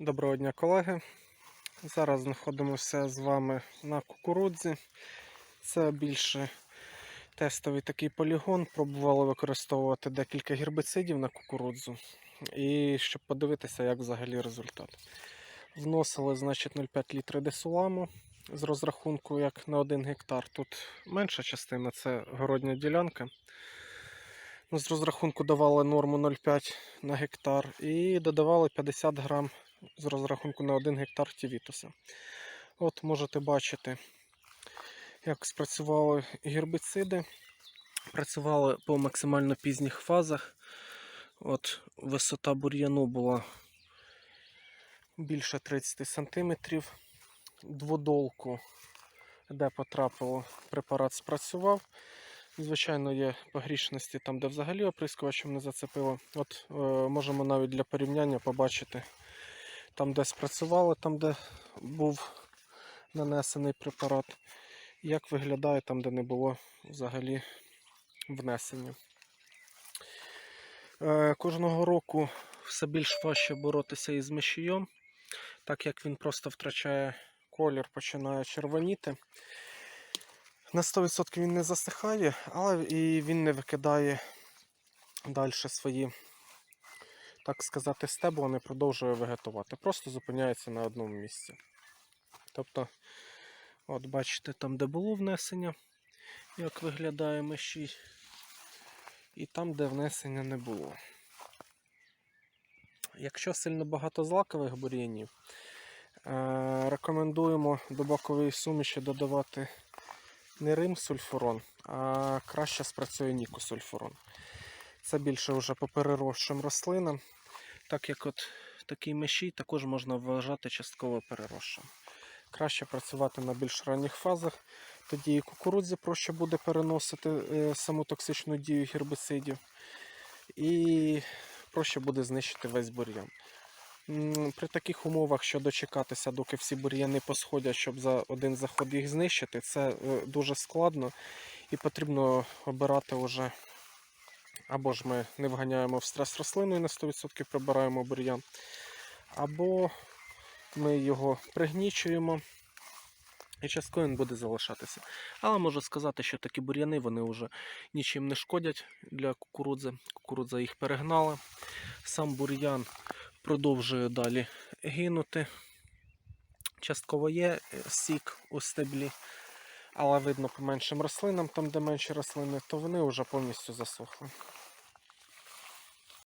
Доброго дня, колеги. Зараз знаходимося з вами на кукурудзі. Це більше тестовий такий полігон. Пробували використовувати декілька гербицидів на кукурудзу. І щоб подивитися, як взагалі результат. Вносили, значить, 0,5 літри десуламу з розрахунку як на 1 гектар. Тут менша частина це городня ділянка. Ну, з розрахунку давали норму 0,5 на гектар і додавали 50 грам з розрахунку на 1 гектар тівітуса. От можете бачити, як спрацювали гербіциди. Працювали по максимально пізніх фазах. От Висота бур'яну була більше 30 см. Дводолку, де потрапило, препарат спрацював. Звичайно, є погрішності там, де взагалі оприскувачем не зацепило. От е, можемо навіть для порівняння побачити там, де спрацювали, там, де був нанесений препарат, як виглядає там, де не було взагалі внесення. Е, Кожного року все більш важче боротися із мишієм, так як він просто втрачає колір, починає червоніти. На 100% він не засихає, але і він не викидає далі свої, так сказати, стебла, не продовжує вегетувати. Просто зупиняється на одному місці. Тобто, от бачите, там, де було внесення, як виглядає мишій, і там, де внесення не було. Якщо сильно багато злакових бур'янів, е, рекомендуємо до бокової суміші додавати не рим-сульфурон, а краще спрацює нікосульфурон. Це більше вже по переросшим рослинам, так як от такий мещій також можна вважати частково переросшим. Краще працювати на більш ранніх фазах, тоді і кукурудзі проще буде переносити е, саму токсичну дію гербицидів, і проще буде знищити весь бур'ян. При таких умовах, що дочекатися, доки всі бур'яни посходять, щоб за один заход їх знищити, це е, дуже складно і потрібно обирати вже. Або ж ми не вганяємо в стрес рослину і на 100% прибираємо бур'ян, або ми його пригнічуємо і частково він буде залишатися. Але можу сказати, що такі бур'яни вони вже нічим не шкодять для кукурудзи. Кукурудза їх перегнала. Сам бур'ян продовжує далі гинути. Частково є е, сік у стеблі, але видно по меншим рослинам, там де менші рослини, то вони вже повністю засохли.